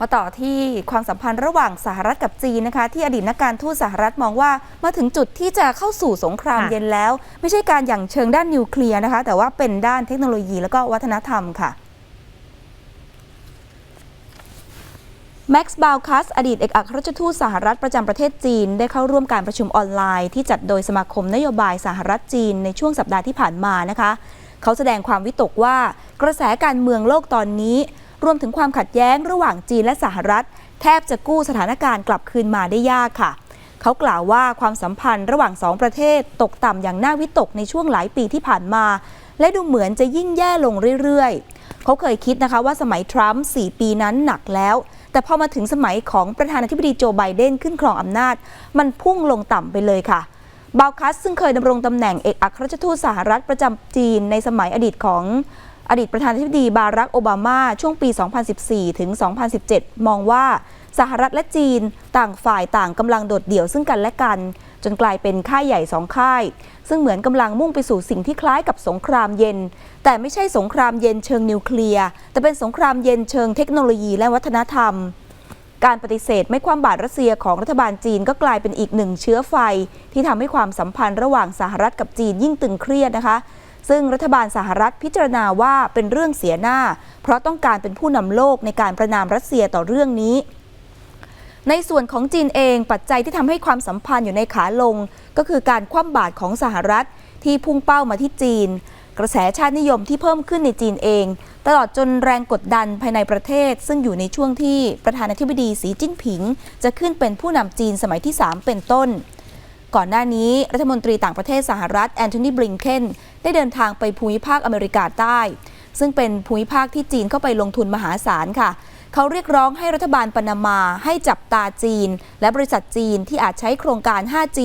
มาต่อที่ความสัมพันธ์ระหว่างสหรัฐกับจีนนะคะ ที่อดีตนักการทูตสหรัฐมองว่ามาถึงจุดที่จะเข้าสู่สงครามเย็นแล้ว ไม่ใช่การอย่างเชิงด้านนิวเคลียร์นะคะ แต่ว่าเป็นด้านเทคโนโลยีแล้วก็วัฒนธรรมค่ะแม็กซ์บาวคัสอดีตเอกอัครราชทูตสหรัฐประจำประเทศจีน ได้เข้าร่วมการประชุมออนไลน์ที่จัดโดยสมาคมนโยบายสหรัฐจีนในช่วงสัปดาห์ที่ผ่านมานะคะ เขาแสดงความวิตกว่ากระแสการเมืองโลกตอนนี้ รวมถึงความขัดแย้งระหว่างจีนและสหรัฐ แทบจะกู้สถานการณ์กลับคืนมาได้ยากค่ะ เขากล่าวว่าความสัมพันธ์ระหว่างสองประเทศตกต่ำอย่างน่าวิตกในช่วงหลายปีที่ผ่านมา และดูเหมือนจะยิ่งแย่ลงเรื่อยๆ เขาเคยคิดนะคะว่าสมัยทรัมป์4ปีนั้นหนักแล้ว แต่พอมาถึงสมัยของประธานาธิบดีโจไบเดนขึ้นครองอำนาจ มันพุ่งลงต่ำไปเลยค่ะบาวคัสซึ่งเคยดำรงตำแหน่งเอกอัครราชทูตสหรัฐประจำจีนในสมัยอดีตของ อดีตประธานาธิบดีบารักโอบามาช่วงปี 2014 ถึง 2017 มองว่าสหรัฐและจีนต่างฝ่ายต่างกำลังโดดเดี่ยวซึ่งกันและกัน จนกลายเป็นค่ายใหญ่สองค่าย ซึ่งเหมือนกำลังมุ่งไปสู่สิ่งที่คล้ายกับสงครามเย็น แต่ไม่ใช่สงครามเย็นเชิงนิวเคลียร์แต่เป็นสงครามเย็นเชิงเทคโนโลยีและวัฒนธรรม การปฏิเสธไม่ความบาตรรัสเซียของรัฐบาลจีนก็กลายเป็นอีกหนึ่งเชื้อไฟ ที่ทำให้ความสัมพันธ์ระหว่างสหรัฐกับจีนยิ่งตึงเครียดนะคะ ซึ่งรัฐบาลสหรัฐพิจารณาว่าเป็นเรื่องเสียหน้า เพราะต้องการเป็นผู้นำโลกในการประนามรัสเซียต่อเรื่องนี้ ในส่วนของจีนเองปัจจัยที่ทำให้ความสัมพันธ์อยู่ในขาลง ก็คือการคว่ำบาตรของสหรัฐที่พุ่งเป้ามาที่จีน กระแสชาตินิยมที่เพิ่มขึ้นในจีนเอง ตลอดจนแรงกดดันภายในประเทศ ซึ่งอยู่ในช่วงที่ประธานาธิบดีสีจิ้นผิง จะขึ้นเป็นผู้นำจีนสมัยที่ 3 เป็นต้น ก่อนหน้านี้รัฐมนตรีต่างประเทศสหรัฐแอนโทนีบลิงเคนได้เดินทางไปภูมิภาคอเมริกาใต้ ซึ่งเป็นภูมิภาคที่จีนเข้าไปลงทุนมหาศาลค่ะ เขาเรียกร้องให้รัฐบาลปานามาให้จับตาจีน และบริษัทจีนที่อาจใช้โครงการ 5G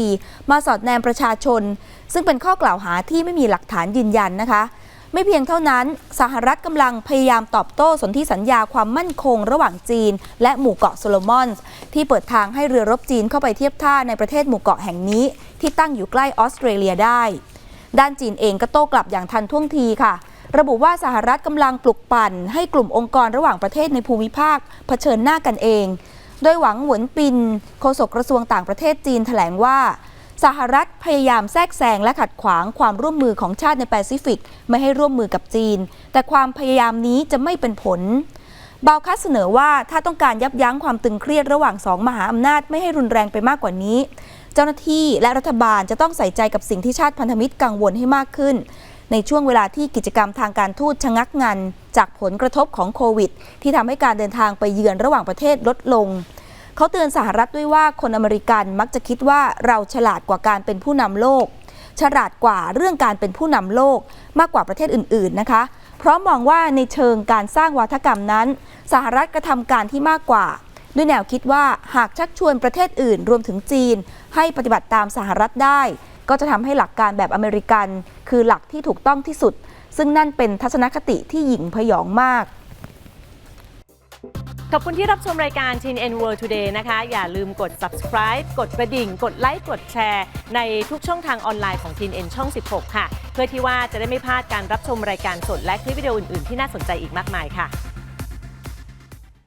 มาสอดแนมประชาชน ซึ่งเป็นข้อกล่าวหาที่ไม่มีหลักฐานยืนยันนะคะ ไม่เพียงเท่านั้นสหรัฐกำลังพยายามตอบโต้สนธิสัญญาความมั่นคงระหว่างจีน และหมู่เกาะโซโลมอนส์ที่เปิดทางให้เรือรบจีนเข้าไปเทียบท่าในประเทศหมู่เกาะแห่งนี้ ที่ตั้งอยู่ใกล้ออสเตรเลียได้ ด้านจีนเองก็โต้กลับอย่างทันท่วงทีค่ะ ระบุว่าสหรัฐกำลังปลุกปั่น ให้กลุ่มองค์กรระหว่างประเทศในภูมิภาค เผชิญหน้ากันเอง โดยหวังหวนปินโฆษกกระทรวงต่างประเทศจีนแถลงว่า สหรัฐพยายามแทรกแซงและขัดขวางความร่วมมือของชาติในแปซิฟิก ไม่ให้ร่วมมือกับจีน แต่ความพยายามนี้จะไม่เป็นผลบาคัสเสนอว่าถ้าต้องการยับยั้งความตึงเครียดระหว่างสองมหาอำนาจไม่ให้รุนแรงไปมากกว่านี้ เจ้าหน้าที่และรัฐบาลจะต้องใส่ใจกับสิ่งที่ชาติพันธมิตรกังวลให้มากขึ้น ในช่วงเวลาที่กิจกรรมทางการทูตชะงักงัน จากผลกระทบของโควิด ที่ทำให้การเดินทางไปเยือนระหว่างประเทศลดลง เขาเตือนสหรัฐด้วยว่าคนอเมริกันมักจะคิดว่าเราฉลาดกว่าการเป็นผู้นำโลก ฉลาดกว่าเรื่องการเป็นผู้นำโลกมากกว่าประเทศอื่น ๆ นะคะ เพราะมองว่าในเชิงการสร้างวาทกรรมนั้น สหรัฐกระทำการที่มากกว่า ด้วยแนวคิดว่าหากชักชวนประเทศอื่น รวมถึงจีน ให้ปฏิบัติตามสหรัฐได้ ก็จะทำให้หลักการแบบอเมริกัน คือหลักที่ถูกต้องที่สุด ซึ่งนั่นเป็นทัศนคติที่หยิ่งพยองมาก ขอบคุณที่รับชมรายการ Chin N World Today นะคะ อย่าลืมกด subscribe กดกระดิ่ง กดไลค์ กดแชร์ ในทุกช่องทางออนไลน์ของ Chin N ช่อง 16 ค่ะ เพื่อที่ว่าจะได้ไม่พลาดการรับชมรายการสดและคลิปวิดีโออื่น ๆ ที่น่าสนใจอีกมากมายค่ะ